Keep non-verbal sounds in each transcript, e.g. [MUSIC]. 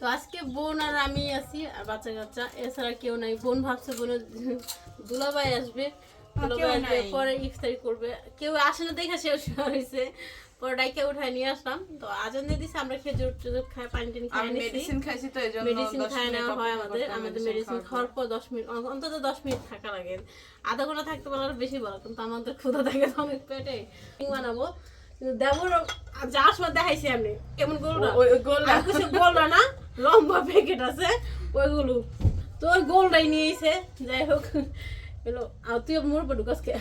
তো আজকে বোন আর আমি আছি আর বাচ্চা কাচ্চা এছাড়া কেউ নাই। বোন ভাবছে বোনের দুলাভাই আসবে। নাই। পরে ইফতারি করবে। কেউ আসে না দেখে সেও হয়েছে পরে ডাইকে উঠায় নিয়ে আসলাম। তো আজান দিয়ে দিছে আমরা খেজুর টেজুর খাই পানি টানি খাই মেডিসিন খাইছি তো এই জন্য মেডিসিন খাই নেওয়া হয় আমাদের। আমাদের মেডিসিন খাওয়ার পর। দশ মিনিট অন্তত দশ মিনিট থাকা লাগে। আধা ঘণ্টা থাকতে পারলে আরও বেশি ভালো কিন্তু আমাদের ক্ষুধা থাকে অনেক পেটে। বানাবো। দেবর যাওয়ার সময় দেখাইছি আমি। কেমন গোল কিছু না লম্বা প্যাকেট আছে ওইগুলো। তো ওই গোলটাই নিয়েছে যাই হোক এলো। আর তুই মোর পর ঢুকাসকে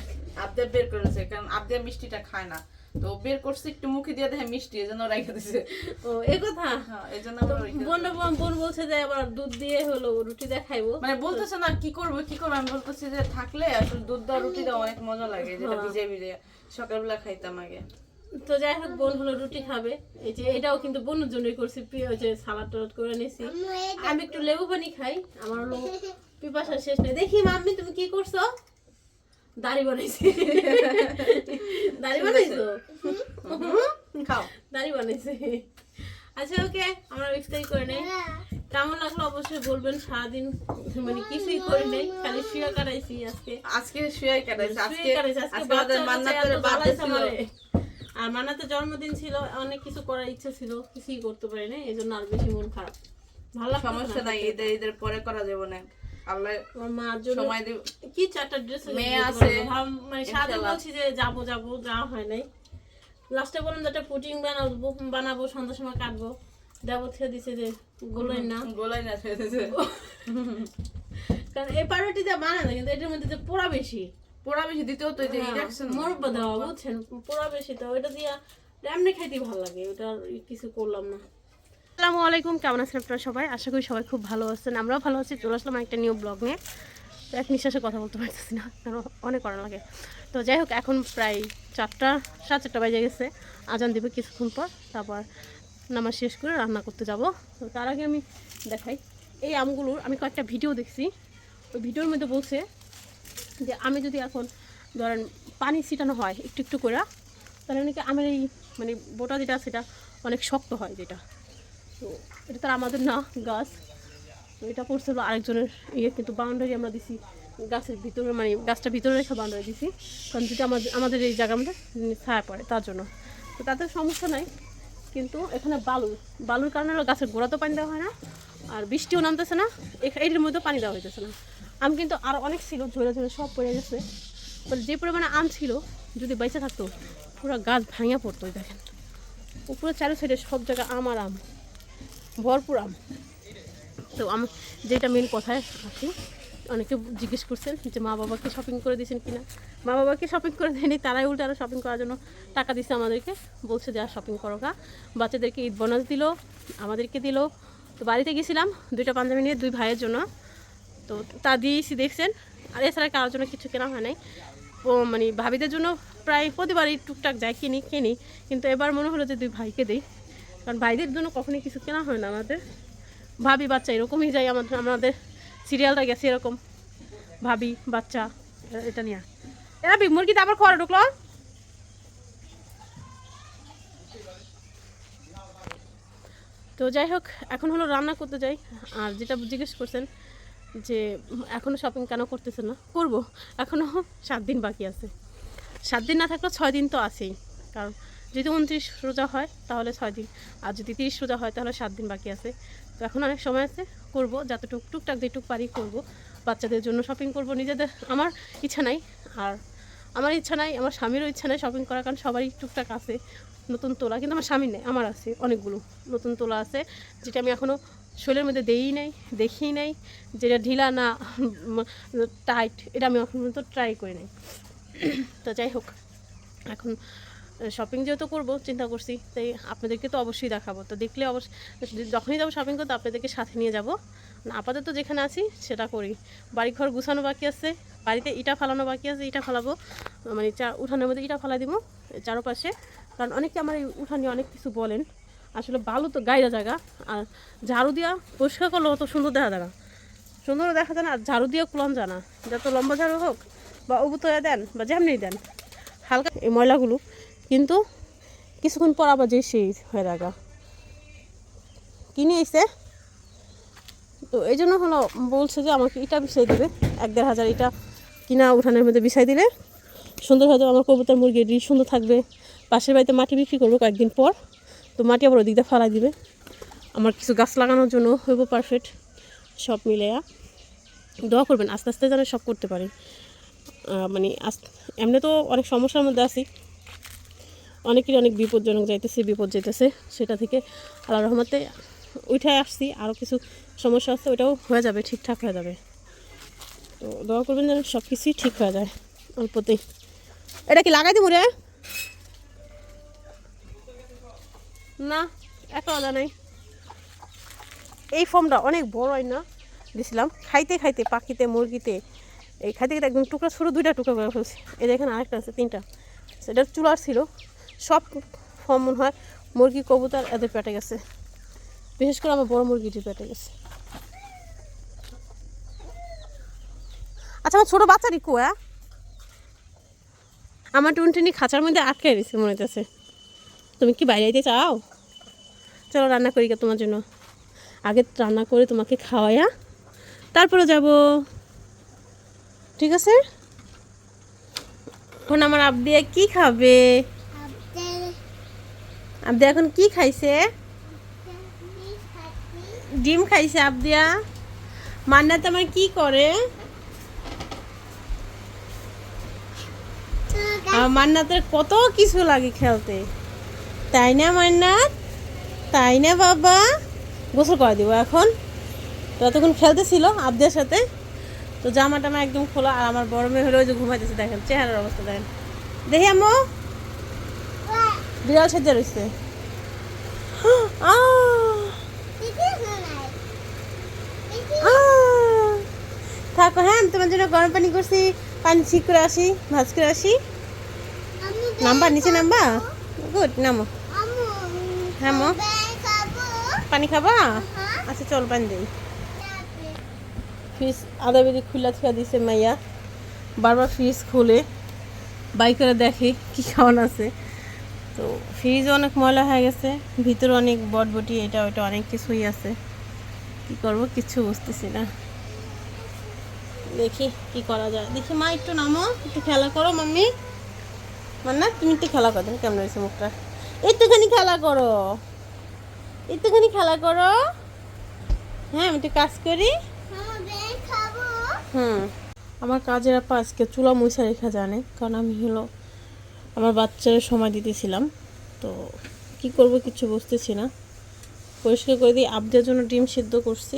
আবদে বের করেছে কারণ আবদে মিষ্টিটা খায় না। তো বের করছে একটু মুখে দিয়ে দেখে মিষ্টি এই জন্য রেখে দিছে। ও এ কথা? হ্যাঁ এই জন্য তো আমরা রেখে দিছি। বোন বোন বলছে যে আবার দুধ দিয়ে হলো রুটি দিয়ে খাইবো মানে বলতেছে না কি করব কি করব? আমি বলতেছি যে থাকলে আসলে দুধ দেওয়া রুটি দেওয়া অনেক মজা লাগে যেটা হ্যাঁ। ভিজে ভিজে সকালবেলা খাইতাম আগে। তো যাই হোক বোন হলো রুটি খাবে। এই যে এটাও কিন্তু বোনের জন্যই করছি প্রিয় যে সালাদ টালাদ করে নিয়েছি আমি একটু লেবু পানি খাই আমার হলো পিপাসা শেষ নেই। দেখি মাম্মি তুমি কি করছ? দাড়ি বানাইছি। দাড়ি বানাইছো? খাও। দাড়ি বানাইছি। আচ্ছা ওকে আমরা ইফতারি করে নেই। কেমন লাগল অবশ্যই বলবেন। সারাদিন মানে কিছুই করি নাই খালি শুয়ে কাটাইছি আজকে। আজকে শুয়ে কাটাইছে আজকে কাটাইছি, আজকে আমাদের বাচ্চা আর মানাতে জন্মদিন ছিল অনেক কিছু করার ইচ্ছা ছিল কিছুই করতে পারি না এই জন্য আর বেশি মন খারাপ। ভালো সমস্যা নাই ঈদের ঈদের পরে করা যাবে না আল্লাহ মার জন্য সময় দিব। কি চারটা ড্রেস মেয়ে আছে। মানে সাথে বলছি যে যাব যাব যাওয়া হয় নাই। লাস্টে বললাম যে একটা পুটিং বানাবো বানাবো সন্ধ্যার সময় কাটবো। দেবো দিছে যে গোলাই না। গোলাই না দিছে। [LAUGHS] কারণ এই বানায় কিন্তু এটার মধ্যে যে পোড়া বেশি। পোড়া বেশি দিতেও তো যে ইলেকশন মরব্বা দেওয়া বুঝছেন পোড়া বেশি তো ওইটা দিয়া এমনি খাইতে ভালো লাগে ওটা আর কিছু করলাম না। আসসালামু আলাইকুম কেমন আছেন আপনারা সবাই? আশা করি সবাই খুব ভালো আছেন আমরাও ভালো আছি চলে আসলাম একটা নিউ ব্লগ নিয়ে। তো এক নিঃশ্বাসে কথা বলতে পারতেছি না কারণ অনেক করা লাগে। তো যাই হোক এখন প্রায় চারটা সাড়ে চারটা বাজে গেছে আজান দিবে কিছুক্ষণ পর তারপর নামাজ শেষ করে রান্না করতে যাব। তো তার আগে আমি দেখাই এই আমগুলোর আমি কয়েকটা ভিডিও দেখছি ওই ভিডিওর মধ্যে বলছে যে আমি যদি এখন ধরেন পানি ছিটানো হয় একটু একটু করে তাহলে নাকি আমার এই মানে বোটা যেটা, সেটা অনেক শক্ত হয় যেটা। তো এটা তার আমাদের না, গাছ। তো এটা পড়ছিল আরেকজনের ইয়ে কিন্তু বাউন্ডারি আমরা দিছি গাছের ভিতরে মানে গাছটা ভিতরে রেখে বাউন্ডারি দিছি। কারণ যদি আমাদের আমাদের এই জায়গার মধ্যে ছায়া পড়ে তার জন্য। তো তাদের সমস্যা নাই, কিন্তু এখানে বালু, বালুর কারণে গাছের গোড়া তো পানি দেওয়া হয় না, আর বৃষ্টিও নামতেছে না এর মধ্যেও পানি দেওয়া হইতেছে না। আম কিন্তু আর অনেক ছিল, ঝরে ঝরে সব পড়ে গেছে। বলে যে পরিমাণে আম ছিল, যদি বেঁচে থাকতো, পুরো গাছ ভাঙিয়া পড়তো দেখেন। উপরে চারো সাইডে সব জায়গায় আম আর আম, ভরপুর আম। তো আমি, যেটা মেন কথায় আছি, অনেকে জিজ্ঞেস করছেন যে মা বাবাকে শপিং করে দিয়েছেন কিনা? মা বাবাকে শপিং করে দেয়নি, তারাই উল্টে আরও শপিং করার জন্য টাকা দিচ্ছে আমাদেরকে। বলছে যা শপিং করো গা। বাচ্চাদেরকে ঈদ বোনাস দিল, আমাদেরকে দিল। তো বাড়িতে গেছিলাম, দুইটা পাঞ্জাবি নিয়ে, দুই ভাইয়ের জন্য। তো তা দিয়েছি দেখছেন। আর এছাড়া কারোর জন্য কিছু কেনা হয় নাই। মানে ভাবিদের জন্য প্রায় প্রতিবারই টুকটাক যাই কিনি কিনি। কিন্তু এবার মনে হলো যে দুই ভাইকে দিই। কারণ ভাইদের জন্য কখনোই কিছু কেনা হয় না আমাদের। ভাবি বাচ্চা এরকমই যাই আমাদের আমাদের সিরিয়ালটা গেছে এরকম। ভাবি, বাচ্চা এটা নিয়ে। এরা মুরগিতে আবার খড় ঢুকলো? তো যাই হোক, এখন হলো রান্না করতে যাই। আর যেটা জিজ্ঞেস করছেন যে এখনও শপিং কেন করতেছে না? করব। এখনও সাত দিন বাকি আছে। সাত দিন না থাকলেও ছয় দিন তো আছেই। কারণ যদি উনত্রিশ রোজা হয়, তাহলে ছয় দিন। আর যদি তিরিশ রোজা হয়, তাহলে সাত দিন বাকি আছে। তো এখন অনেক সময় আছে, করব। যতটুক, টুকটাক যেটুক পারি করব। বাচ্চাদের জন্য শপিং করব। নিজেদের, আমার ইচ্ছা নাই। আর আমার ইচ্ছা নাই, আমার স্বামীরও ইচ্ছা নাই শপিং করার। কারণ সবারই টুকটাক আছে। নতুন তোলা। কিন্তু আমার স্বামী নেই, আমার আছে অনেকগুলো। নতুন তোলা আছে, যেটা আমি এখনও শরীরের মধ্যে দেই নাই, দেখি নাই যেটা ঢিলা না, টাইট, এটা আমি এখন পর্যন্ত ট্রাই করি নাই। তো যাই হোক, এখন শপিং যেহেতু করব, চিন্তা করছি, তাই আপনাদেরকে তো অবশ্যই দেখাবো। তো দেখলে অবশ্যই যখনই যাব শপিং করতে, আপনাদেরকে সাথে নিয়ে যাব। আপাতত যেখানে আছি, সেটা করি। বাড়ি ঘর গুছানো বাকি আছে, বাড়িতে ইটা ফালানো বাকি আছে, ইটা ফালাবো। মানে চা, উঠানের মধ্যে ইটা ফালাই দিব, চারপাশে। কারণ অনেকে আমার এই উঠানে অনেক কিছু বলেন। আসলে বালু তো গাইরা জায়গা। আর ঝাড়ু দিয়া পরিষ্কার করলে অত সুন্দর দেখা যায় না। সুন্দর দেখা যায় না, আর ঝাড়ু দিয়ে কুলাম না। যত লম্বা ঝাড়ু হোক, বা উবুতয়া দেন, বা যেমনি দেন, হালকা এই ময়লাগুলো। কিন্তু কিছুক্ষণ পর আবার যে সেই হয়ে রাখা কিনে এসে তো এই জন্য হলো বলছে যে আমাকে ইটা বিছাই দেবে, এক দেড় হাজার ইটা কিনা উঠানের মধ্যে বিছাই দিলে। সুন্দর হয়তো আমার কবুতর মুরগি এটি সুন্দর থাকবে। পাশের বাড়িতে মাটি বিক্রি করব কয়েকদিন পর। তো মাটি আবার ওদিকটা ফালাই দিবে। আমার কিছু গাছ লাগানোর জন্য হইব পারফেক্ট সব মিলে দোয়া করবেন, আস্তে আস্তে যেন সব করতে পারি। মানে এমনি তো অনেক সমস্যার মধ্যে আছি। অনেকেরই অনেক বিপজ্জনক যাইতেছে, বিপদ যেতেছে সেটা থেকে আল্লাহ রহমতে উঠে আসছি। আরও কিছু সমস্যা আছে ওটাও হয়ে যাবে, ঠিকঠাক হয়ে যাবে। তো দোয়া করবেন যেন সব কিছুই ঠিক হয়ে যায় অল্পতেই। এটা কি লাগাই দিব রে? না একটা আলাদা নাই। এই ফর্মটা অনেক বড় হয় না? দিছিলাম। খাইতে খাইতে, পাখিতে, মুরগিতে, এই খাইতে খাইতে একদম টুকরা ছোটো দুইটা টুকরা করে ফেলছি। এই দেখেন আরেকটা আছে, তিনটা। সেটা চুলার ছিল। সব ফর্ম মনে হয় মুরগি, কবুতর, এদের পেটে গেছে। বিশেষ করে আমার বড় মুরগিটির পেটে গেছে। আচ্ছা আমার ছোটো বাচ্চারই রিকু হ্যাঁ? আমার টুনটুনি খাঁচার মধ্যে আটকে দিছে মনে হইতেছে। তুমি কি বাইরে যেতে চাও? চলো রান্না করি গে তোমার জন্য। আগে রান্না করে তোমাকে খাওয়াইয়া তারপরে যাব। ঠিক আছে? এখন আমার আবদিয়া কি খাবে? আবদিয়া এখন কি খাইছে? ডিম খাইছে আবদিয়া মান্নাত আমার কি করে? মান্নাতের কত কিছু লাগে খেলতে। তাই না মান্নাত? তাই না বাবা? গোসল করে দিব এখন। তো তখন খেলতেছিল আবদের সাথে। তো জামা টামা একদম খোলা, আর আমার বড় মেয়ে হলো ওই যে ঘুমাইতেছে, দেখেন, চেহারার অবস্থা দেখেন। দেখি আম্মু। বিড়াল সাজা রয়েছে। থাকো হ্যাঁ আমি তোমার জন্য গরম পানি করছি। পানি ঠিক করে আসি, ভাজ করে আসি। নাম্বা নিচে নাম্বা গুড, নামো। হ্যাঁ মো। পানি খাবা? আচ্ছা চল পানি দিই। ফ্রিজ আদা বেদি খুলা থুয়া দিছে মাইয়া। বারবার ফ্রিজ খুলে বাই করে দেখে কি খাওয়ান আছে। তো ফ্রিজ অনেক ময়লা হয়ে গেছে ভিতরে অনেক বটবটি এটা ওটা অনেক কিছুই আছে। কি করব কিচ্ছু বুঝতেছি না। দেখি কি করা যায়। দেখি মা একটু নামো একটু খেলা করো মাম্মি। মান্না তুমি একটু খেলা করো কেমন হয়েছে মুখটা? একটুখানি খেলা করো। একটুখানি খেলা করো। হ্যাঁ আমি একটু কাজ করি। হুম আমার কাজের আপা আজকে চুলা মুছা রেখা জানে, কারণ আমি হলো আমার বাচ্চার সময় দিতেছিলাম। তো কি করব কিছু বুঝতেছি না। পরিষ্কার করে দিই, আবদের জন্য ডিম সিদ্ধ করছি।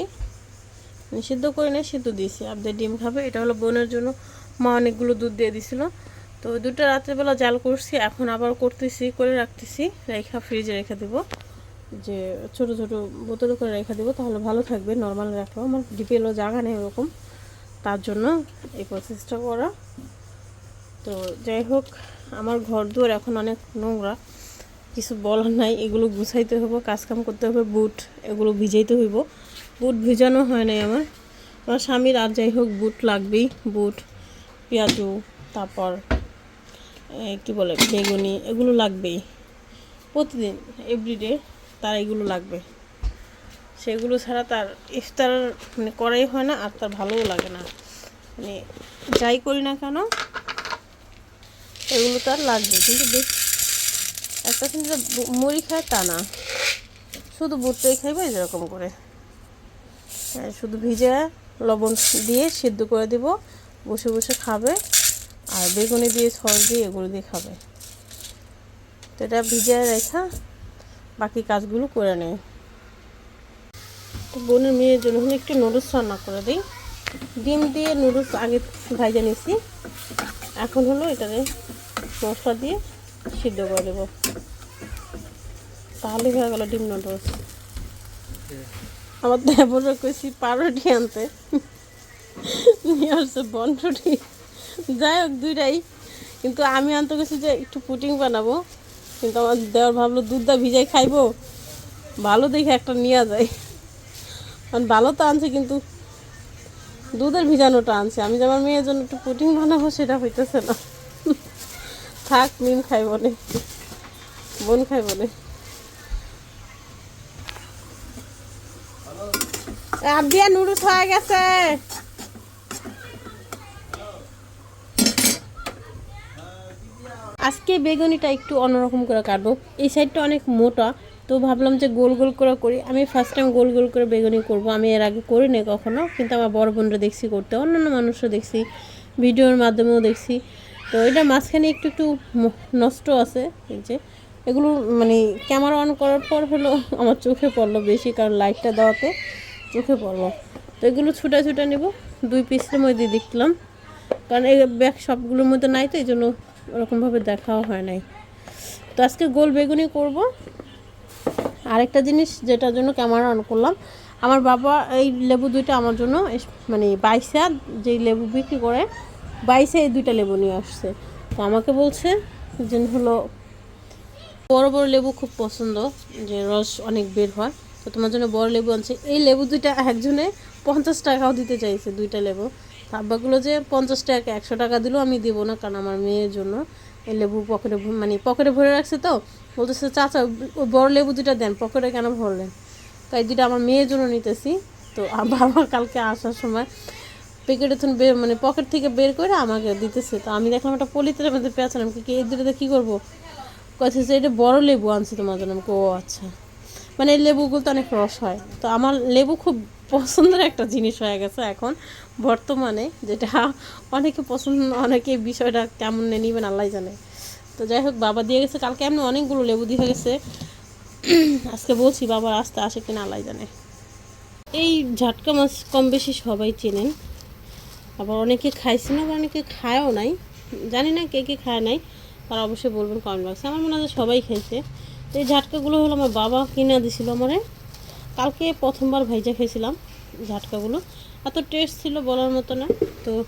মানে সিদ্ধ করে না সিদ্ধ দিয়েছি। আবদের ডিম খাবে, এটা হলো বোনের জন্য। মা অনেকগুলো দুধ দিয়ে দিছিল। তো দুটো রাত্রেবেলা জাল করছি, এখন আবার করতেছি, করে রাখতেছি, রেখা ফ্রিজে রেখে দেবো। যে ছোট ছোট বোতলে করে রেখে দেবো, তাহলে ভালো থাকবে নর্মাল রাখব আমার ডিপে এলো জায়গা নেই ওরকম, তার জন্য এই প্রসেসটা করা। তো যাই হোক, আমার ঘর দুয়ার এখন অনেক নোংরা, কিছু বলার নাই, এগুলো গুছাইতে হবে কাজকাম করতে হবে, বুট এগুলো ভিজাইতে হইব। বুট ভিজানো হয় নাই আমার। আমার স্বামীর আর যাই হোক, বুট লাগবেই, বুট, পেঁয়াজু, তারপর কি বলে, বেগুনি, এগুলো লাগবেই। প্রতিদিন এভরিডে তার এগুলো লাগবে। সেগুলো ছাড়া তার ইফতার মানে করাই হয় না, আর তার ভালোও লাগে না। মানে যাই করি না কেন, এগুলো তার লাগবে। কিন্তু বেশ একটা কিন্তু মুড়ি খায় তা না। শুধু বুটটাই খাইবে যেরকম করে। শুধু ভিজে লবণ দিয়ে সিদ্ধ করে দিব, বসে বসে খাবে। আর বেগুনি দিয়ে সস দিয়ে এগুলো দিয়ে খাবে। তো এটা ভিজায় রেখা বাকি কাজগুলো করে নেয় তো বোনের মেয়ের জন্য একটু নুডলস রান্না করে দিই। ডিম দিয়ে নুডলস আগে ভাইজা নিছি এখন হলো এটারে মশলা দিয়ে সিদ্ধ করে দেবো তাহলে হয়ে গেল ডিম নুডলস। আমার দেবরও কইছি পাউরুটি আনতে। নিয়ে আসছে বনরুটি। যাই হোক, দুইটাই। কিন্তু আমি আনতে গেছি যে একটু পুটিং বানাবো। কিন্তু আমার দেওয়ার ভাবলো দুধটা ভিজাই খাইবো। ভালো দেখে একটা নিয়ে যায়। কারণ ভালো তো আনছে, কিন্তু দুধের ভিজানোটা আনছে। আমি যে আমার মেয়ের জন্য একটু পুটিং বানাবো, সেটা হইতেছে না। থাক নিম খাই বলে বোন খাই বলে আবিয়া নুডলস হয়ে গেছে। আজকে বেগুনিটা একটু অন্যরকম করে কাটবো। এই সাইডটা অনেক মোটা, তো ভাবলাম যে গোল গোল করে করি। আমি ফার্স্ট টাইম গোল গোল করে বেগুনি করব। আমি এর আগে করিনি কখনো, কিন্তু আমার বড় বোনরা দেখছি করতে, অন্যান্য মানুষও দেখছি, ভিডিওর মাধ্যমেও দেখছি। তো এটা মাঝখানে একটু একটু নষ্ট আছে যে। এগুলো মানে ক্যামেরা অন করার পর হলো আমার চোখে পড়ল বেশি, কারণ লাইটটা দেওয়াতে চোখে পড়ল। তো এগুলো ছুটা ছুটা নেব, দুই পিসের মধ্যে দেখলাম। কারণ এই ব্যাগ সবগুলোর মধ্যে নাই তো, এই জন্য ওরকমভাবে দেখাও হয় নাই। তো আজকে গোল বেগুনি করব। আরেকটা জিনিস যেটার জন্য ক্যামেরা অন করলাম, আমার বাবা এই লেবু দুইটা আমার জন্য মানে বাইসা, যেই লেবু বিক্রি করে, বাইসে এই দুইটা লেবু নিয়ে আসছে। তো আমাকে বলছে যে হলো, বড় বড় লেবু খুব পছন্দ, যে রস অনেক বের হয়। তো তোমার জন্য বড় লেবু আনছে। এই লেবু দুইটা একজনে পঞ্চাশ টাকাও দিতে চাইছে দুইটা লেবু। তাব্বাগুলো যে পঞ্চাশ টাকা, একশো টাকা দিলেও আমি দেবো না, কারণ আমার মেয়ের জন্য এই লেবু পকেটে মানে পকেটে ভরে রাখছে তো। বলতেছে, চাচা, ওই বড় লেবু দুটা দেন, পকেটে কেন ভরলেন? তাই দুটা আমার মেয়ের জন্য নিতেছি। তো বাবা কালকে আসার সময় প্যাকেটে তখন বের মানে পকেট থেকে বের করে আমাকে দিতেছে। তো আমি দেখলাম একটা পলিতের মধ্যে পেঁচালাম কি, এই দুটোতে কী করব? যে এটা বড় লেবু আনছি তোমার জন্য। আমাকে ও আচ্ছা। মানে এই লেবুগুলো তো অনেক রস হয়। তো আমার লেবু খুব পছন্দের একটা জিনিস হয়ে গেছে এখন। বর্তমানে যেটা অনেকে পছন্দ, অনেকে বিষয়টা কেমন নেবেন আল্লাহ জানে। তো যাই হোক, বাবা দিয়ে গেছে, কালকে এমনি অনেকগুলো লেবু দিয়ে গেছে। [CLEARS THROAT] আজকে বলছি বাবা আসতে আসে কিনা আল্লাহ জানে। এই ঝাটকা মাছ কম বেশি সবাই চেনেন। আবার অনেকে খাইছে না আবার অনেকে খায়ও নাই। জানি না কে কে খায় নাই, তারা অবশ্যই বলবেন কমেন্ট বক্সে আমার মনে হয় সবাই খাইছে। তো এই ঝাটকাগুলো হলো আমার বাবা কিনে দিছিল আমারে। কালকে প্রথমবার ভাইজা খেয়েছিলাম ঝাটকাগুলো। এত টেস্ট ছিল বলার মতো না। তো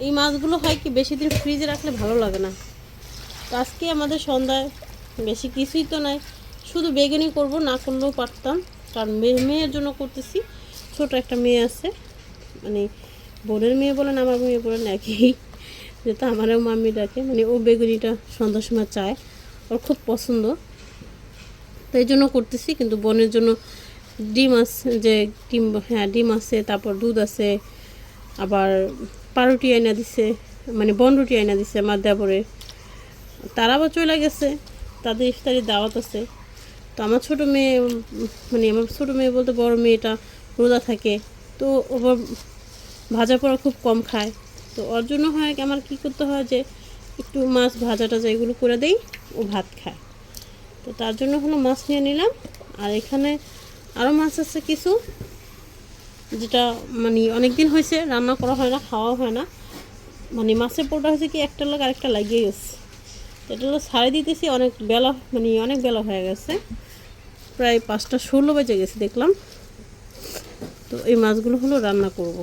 এই মাছগুলো হয় কি, বেশি দিন ফ্রিজে রাখলে ভালো লাগে না। তো আজকে আমাদের সন্ধ্যায় বেশি কিছুই তো নাই। শুধু বেগুনি করব, না করলেও পারতাম। কারণ মেয়ে মেয়ের জন্য করতেছি। ছোট একটা মেয়ে আছে। মানে বোনের মেয়ে বলেন আমার মেয়ে বলেন একই। যেটা আমারও মামি ডাকে। মানে ও বেগুনিটা সন্ধ্যার সময় চায়। ওর খুব পছন্দ। তো এই জন্য করতেছি। কিন্তু বোনের জন্য ডিম আছে যে ডিম হ্যাঁ ডিম আছে, তারপর দুধ আছে, আবার পাউরুটি আইনা দিছে মানে বনরুটি আইনা দিছে আমার দেবরে তারা আবার চলে গেছে, তাদের ইফতারি দাওয়াত আছে। তো আমার ছোটো মেয়ে মানে আমার ছোটো মেয়ে বলতে বড় মেয়েটা রোজা থাকে, তো ওবার ভাজা পোড়া খুব কম খায়। তো ওর জন্য হয় আমার কী করতে হয় যে একটু মাছ ভাজা টাজা এগুলো করে দেই, ও ভাত খায়। তো তার জন্য হলো মাছ নিয়ে নিলাম, আর এখানে আরও মাছ আছে কিছু, যেটা মানে অনেক দিন হয়েছে, রান্না করা হয় না খাওয়া হয় না। মানে মাছের পোটা হয়েছে কি, একটা লোক আরেকটা লাগিয়ে গেছে। এটা হলো ছাড়ে দিতেছি, অনেক বেলা মানে অনেক বেলা হয়ে গেছে। প্রায় পাঁচটা ষোলো বেজে গেছে, দেখলাম। তো এই মাছগুলো হলো রান্না করব।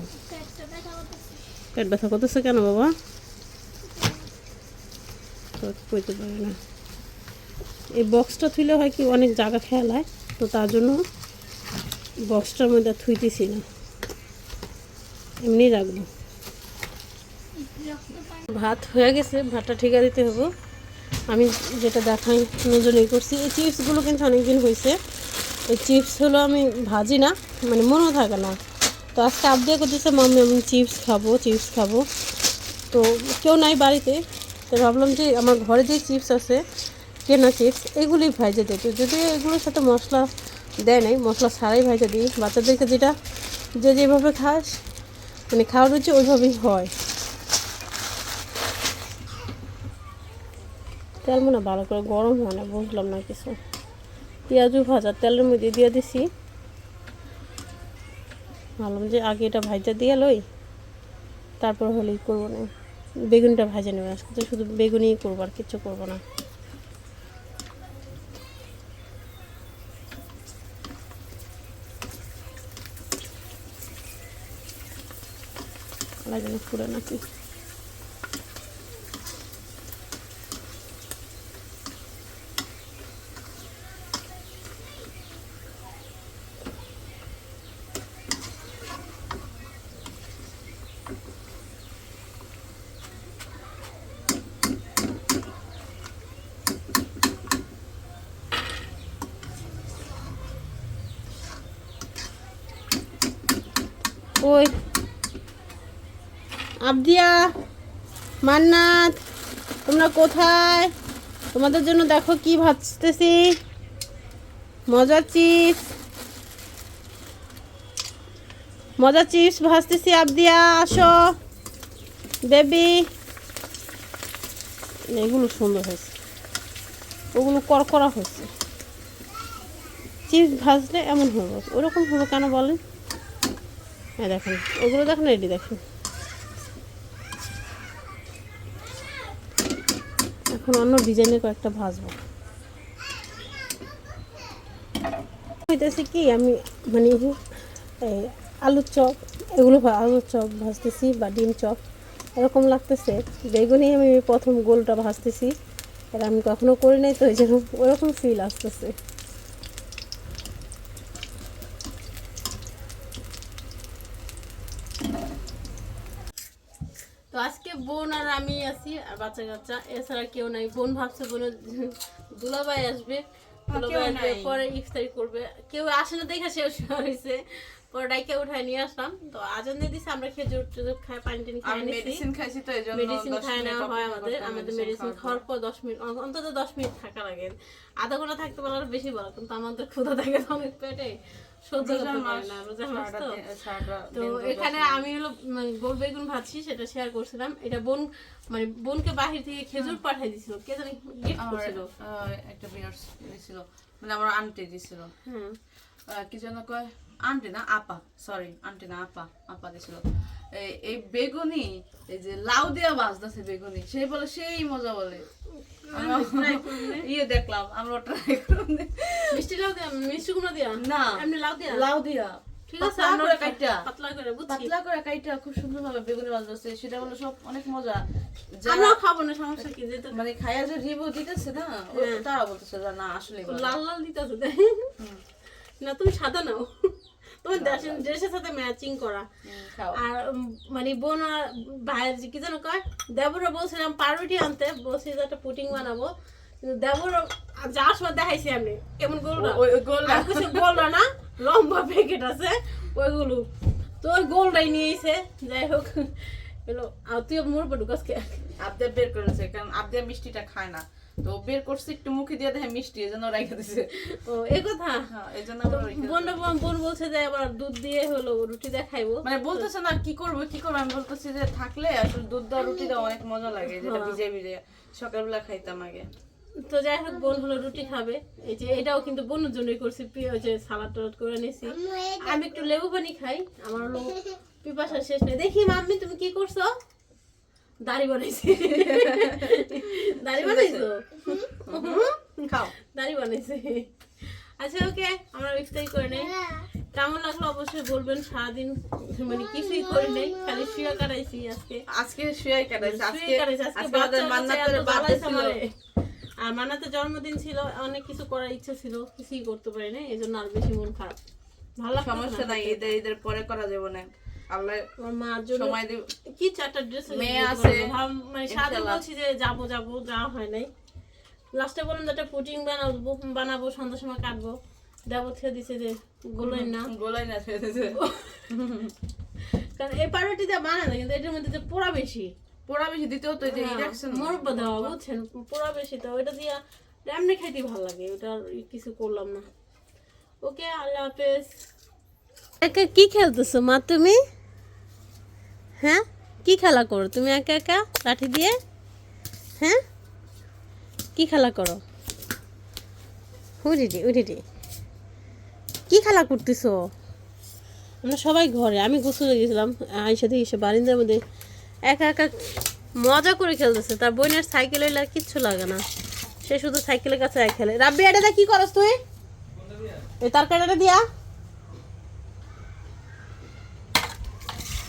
পেট ব্যথা করতেছে কেন বাবা? কইতে পারে না। এই বক্সটা থুইলে হয় কি, অনেক জায়গা খেয়াল হয়, তো তার জন্য বক্সটার মধ্যে থুইতেছি না এমনি রাখব। ভাত হয়ে গেছে, ভাতটা ঠিকা দিতে হবে। আমি যেটা দেখাই নজনেই করছি। এই চিপসগুলো কিন্তু অনেকদিন হয়েছে এই চিপস হলো আমি ভাজি না মানে মনেও থাকে না। তো আজকে আবদিয়া করতেছে, মাম্মি, আমি চিপস খাব চিপস খাব। তো কেউ নাই বাড়িতে। তো ভাবলাম যে আমার ঘরে যে চিপস আছে, কেনা চিপস এগুলি ভাইজে দিতে যদি এগুলোর সাথে মশলা দেয় নাই, মশলা ছাড়াই ভাইজে দিই। বাচ্চাদেরকে যেটা যে যেভাবে খাস মানে খাওয়ার রুচি ওইভাবেই হয়। তেল মনে ভালো করে গরম হয় না, বুঝলাম না কিছু। পেঁয়াজু ভাজা, তেলের মধ্যে দিয়ে দিছি। ভাবলাম যে আগে এটা ভাজা দিয়ে লই, তারপর হলেই করব না। বেগুনটা ভাজা নেবে আজকে, তো শুধু বেগুনই করব আর কিছু করব না। লাগে না পুরো নাকি Oi. আবদিয়া, মান্নাত, তোমরা কোথায়? তোমাদের জন্য দেখো কি ভাজতেছি। মজার চিপস মজার চিপস ভাজতেছি, আবদিয়া, আসো। বেবি। এগুলো সুন্দর হয়েছে। ওগুলো করকরা হয়েছে। চিপস ভাজলে এমন হবে ওরকম হবে কেন বলেন? হ্যাঁ দেখেন। ওগুলো দেখেন, রেডি দেখেন। এখন অন্য ডিজাইনের কয়েকটা ভাজবো। হইতেছে কি, আমি মানে এই আলুর চপ, এগুলো আলুর চপ ভাজতেছি বা ডিম চপ, এরকম লাগতেছে। বেগুনি আমি প্রথম গোলটা ভাজতেছি, এটা আমি কখনো করি নাই তো, এই জন্য ওরকম ফিল আসতেছে তো আজকে বোন আর আমি আছি আর বাচ্চা কাচ্চা এছাড়া কেউ নাই। বোন ভাবছে বোনের দুলাভাই আসবে। আসবে পরে ইফতারি করবে। কেউ আসে না দেখে সেও শুয়ে হয়েছে। পরে ডাইকে উঠায় নিয়ে আসলাম। তো আজান দিয়ে দিছে আমরা খেজুর টেজুর খাই পানি টানি খাই মেডিসিন খাইছি তো এই জন্য মেডিসিন খাই নেওয়া হয় আমাদের। আমাদের মেডিসিন খাওয়ার পর। দশ মিনিট অন্তত দশ মিনিট থাকা লাগে। আধা ঘণ্টা থাকতে পারলে বেশি ভালো কিন্তু আমাদের ক্ষুধা থাকে অনেক পেটে। তো এখানে আমি হলো মানে গোল বেগুন ভাজছি সেটা শেয়ার করছিলাম। এটা বোন মানে বোনকে বাহির থেকে খেজুর দিছিল কে জানি গিফট করছিল। একটা বিয়ার্স দিছিল মানে আমার আন্টি দিছিল। হ্যাঁ কি যেন কয়? আন্টি না আপা সরি আন্টি না আপা আপা দিছিল। এই- বেগুনি এই যে লাউ দিয়া ভাজতেছে বেগুনি সেই বলে সেই মজা বলে। ইয়ে দেখলাম আমরা ট্রাই করুন। মিষ্টি লাউ দিয়া মিষ্টি কুমড়া দিয়া? না। এমনি লাউ দিয়া? লাউ দিয়া। ঠিক আছে আমরা কাইটা। পাতলা করে বুঝছি। পাতলা করে কাইটা খুব সুন্দর ভাবে বেগুনি ভাজতেছে সেটা বলে সব অনেক মজা। যারা খাব না সমস্যা কি যেটা মানে খায়া যে রিভিউ দিতেছে না হ্যাঁ। তারা বলতেছে না আসলে লাল লাল দিতেছে। না তুমি সাদা নাও। তোমার ড্রেসের সাথে ম্যাচিং করা। আর মানে বোন আর কি যেন কয় দেবরা বলছিলাম পাউরুটি আনতে বলছি একটা পুটিং বানাবো। দেবর যাওয়ার সময় দেখাইছি আমি ওই আর কিছু না লম্বা প্যাকেট আছে ওইগুলো। তো ওই গোলটাই নিয়েছে যাই হোক। এলো আর তুই মোর পটু কাজকে আবদে বের করেছে কারণ আবদে মিষ্টিটা খায় না। তো বের করছে একটু মুখে দিয়ে দেখে মিষ্টি এই জন্য রেখে দিছে। ও এই কথা? হ্যাঁ এই জন্য তো আমরা রেখে দিছি। বোন বোন বলছে যে আবার দুধ দিয়ে হলো রুটি দিয়ে খাইবো মানে বলতেছে না কি করব কি করব? আমি বলতেছি যে থাকলে আসলে দুধ দেওয়া রুটি দেওয়া অনেক মজা লাগে যেটা হ্যাঁ। ভিজে ভিজে সকালবেলা খাইতাম আগে। তো যাই হোক বোন হলো রুটি খাবে। এই যে এটাও কিন্তু বোনের জন্যই করছি পি- ওই যে সালাদ টালাদ করে নিয়েছি আমি একটু লেবু পানি খাই আমার হলো পিপাসা শেষ নেই। দেখি মাম্মি তুমি কি করছ? দাড়ি বানাইছি। [LAUGHS] দাড়ি বানাইছো? খাও। দাড়ি বানাইছি। আচ্ছা ওকে আমরা ইফতারি করে নেই। কেমন লাগল অবশ্যই বলবেন। সারাদিন মানে কিছুই করি নাই খালি শুয়ে কাটাইছি আজকে। আজকে শুয়ে কাটাইছে। আজকে কাটাইছি। আর মানাতে জন্মদিন ছিল অনেক কিছু করার ইচ্ছা ছিল কিছুই করতে পারি না এই জন্য আর বেশি মন খারাপ। ভালো সমস্যা নাই ঈদের ঈদের পরে করা যাবে না। আল্লাহ মার জন্য সময় দিব। কি চারটা ড্রেস মেয়ে আছে। মানে সারাদিন বলছি যে যাব যাব যাওয়া হয় নাই। লাস্টে বললাম যে একটা পুটিং বানাবো বানাবো সন্ধ্যার সময় কাটবো। দেবো দিছে যে গুলোই না। গোলাই না দিছে। কারণ এই পাউরুটিটা বানায় না কিন্তু এটার মধ্যে যে পোড়া বেশি। পোড়া বেশি দিতেও তো এই যে ইন্ডাকশন। মোরব্ব দেওয়া বুঝছেন? পোড়া বেশি তো ওইটা দিয়া এমনি খাইতে ভালো লাগে ওটা আর কিছু করলাম না। ওকে আল্লাহ হাফেজ। একা কি খেলতেছো মা তুমি? হ্যাঁ? কি খেলা করো? তুমি একা একা লাঠি দিয়ে? হ্যাঁ? কি খেলা করো? উঠিটি উঠিটি কি খেলা করতেছো? আমরা সবাই ঘরে, আমি গোসলে গেছিলাম আইসা দেখি সে বারিন্দার মধ্যে একা একা মজা করে খেলতেছে। তার বোনের সাইকেল কিচ্ছু লাগে না। সে শুধু সাইকেলের কাছে এক খেলে। রাব্বি এটাতে কি করস তুই? এই তরকারিটা দিয়া।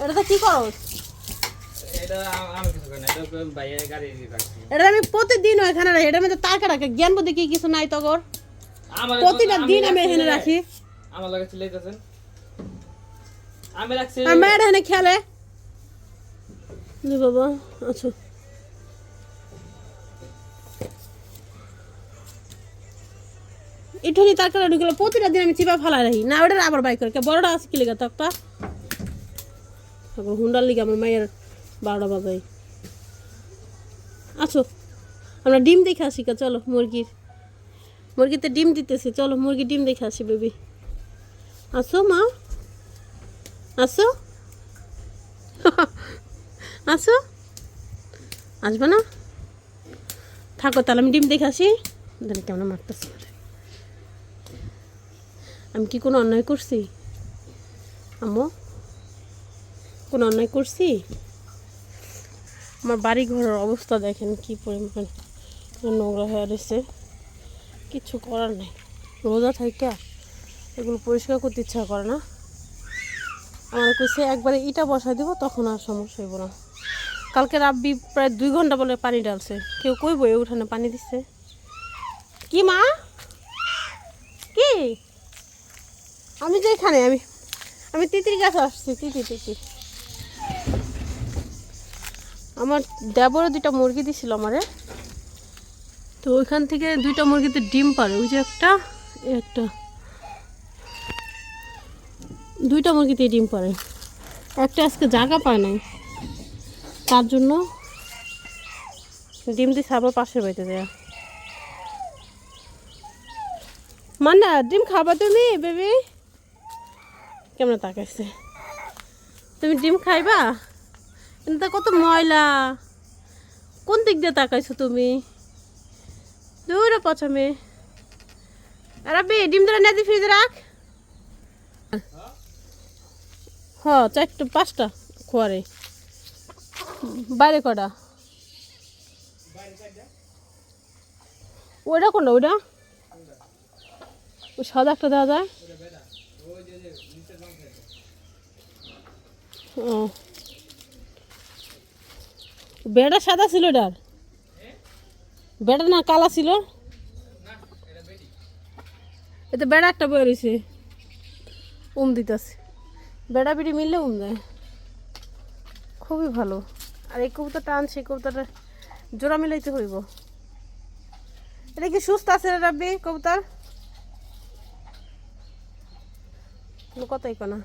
এটাতে কি করস? এটা আমি কিছু করি না এটা তো বাইরে গাড়ি দিয়ে রাখছি এটা আমি প্রতিদিন ওইখানে রাখি মধ্যে তারকা রাখে জ্ঞান বুদ্ধি কি কিছু নাই তগর? আমার প্রতিটা দিন আমি এখানে রাখি। আমার লাগে আমি রাখছি আর মায়ের এখানে খেলে বাবা আচ্ছা। এটুনি তারকারা ঢুকলে প্রতিটা দিন আমি চিপা ফালাই রাখি। না ওটা আবার বাই করে বড়টা আছে কি লেগে তক্তা হুন্ডার লিগে আমার মায়ের বারোটা বাজাই আছো আমরা ডিম দেখে আসি কা চলো মুরগির। মুরগিতে ডিম দিতেছে, চলো মুরগি ডিম দেখে আসি, বেবি। আসো মা। আসো। [LAUGHS] আসো। আসবে না? থাকো তাহলে আমি ডিম দেখে আসি। দেখি কেমন মারতেছি আমি কি কোনো অন্যায় করছি? আম্মু, কোনো অন্যায় করছি? আমার বাড়ি ঘরের অবস্থা দেখেন কি পরিমাণ নোংরা হয়ে রয়েছে। কিছু করার নেই। রোজা থাইকা এগুলো পরিষ্কার করতে ইচ্ছা করে না। আমার কইছে একবারে ইটা বসাই দিব, তখন আর সমস্যা হইব না। কালকে রাব্বি প্রায় দুই ঘণ্টা বলে পানি ডালছে কেউ কই বই উঠানে পানি দিচ্ছে কি মা? কি? আমি যে এখানে, আমি আমি তিতির গাছ আসছি, তিতি তিতি। আমার দেবরও দুইটা মুরগি দিছিল আমারে। তো ওইখান থেকে দুইটা মুরগিতে ডিম পারে ওই যে একটা একটা। দুইটা মুরগিতে ডিম পারে একটা আজকে জায়গা পায় নাই। তার জন্য ডিম দিয়ে আবার পাশের বাড়িতে দেয়া মান্না, ডিম খাবা তুমি, বেবি? কেমন তাকাইছে? তুমি ডিম খাইবা? কিন্তু কত ময়লা। কোন দিক দিয়ে তাকাইছো তুমি? দূরে পছামে আর আবে ডিম ধরে নেদি ফ্রিজে রাখ। হ, চারটে পাঁচটা খোয়ারে। বাইরে কটা? ওইটা কোনটা, ওইটা? ওই সাদা একটা দেওয়া যায়। ও। বেড়া সাদা ছিল এটার। বেড়া না, কালা ছিল। এতে বেড়া একটা বয়ে রয়েছে। উম দিতেছে। বেড়া বিড়ি মিললে উম দেয়। খুবই ভালো। আর এই কবুতরটা আনছে, এই কবুতরটা জোড়া মিলাইতে হইব। এটা কি সুস্থ আছে রাব্বি কবুতর? কথাই কনা